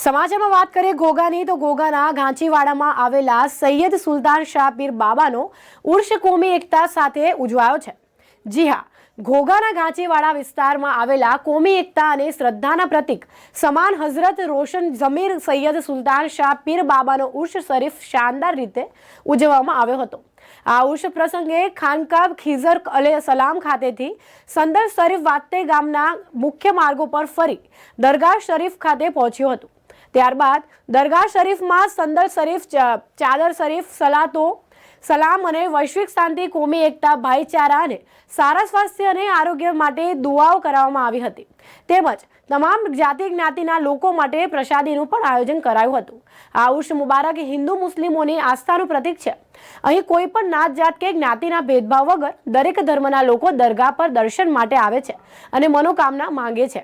સમાચારમાં વાત કરીએ ઘોઘાની, તો ઘોઘાના ઘાંચીવાડામાં આવેલા સૈયદ સુલતાન શાહ પીર બાબાનો ઉર્ષ કોમી એકતા સાથે ઉજવાયો છે. જી હા, ઘોઘાના ઘાંચીવાડા વિસ્તારમાં આવેલા કોમી એકતા અને શ્રદ્ધાના પ્રતીક સમાન હઝરત રોશન જમીર સૈયદ સુલતાન શાહ પીર બાબાનો ઉર્ષ શરીફ શાનદાર રીતે ઉજવવામાં આવ્યો હતો. આ ઉર્ષ પ્રસંગે ખાનકાબ ખીઝર અલે સલામ ખાતેથી સંદર શરીફ વાતે ગામના મુખ્ય માર્ગો પર ફરી દરગાહ શરીફ ખાતે પહોંચ્યું હતું. ત્યારબાદ દરગાહ શરીફમાં સંદર શરીફ ચાદર શરીફ, સલાતો, સલામ અને વૈશ્વિક શાંતિ, કોમી એકતા, ભાઈચારા અને સારા સ્વાસ્થ્ય અને આરોગ્ય માટે દુઆઓ કરવામાં આવી હતી. તેમજ તમામ જાતિ જ્ઞાતિના લોકો માટે પ્રસાદીનું પણ આયોજન કરાયું હતું. આ ઉર્ષ મુબારક હિન્દુ મુસ્લિમોની આસ્થાનું પ્રતીક છે. અહીં કોઈ પણ નાત જાત કે જ્ઞાતિના ભેદભાવ વગર દરેક ધર્મના લોકો દરગાહ પર દર્શન માટે આવે છે અને મનોકામના માંગે છે.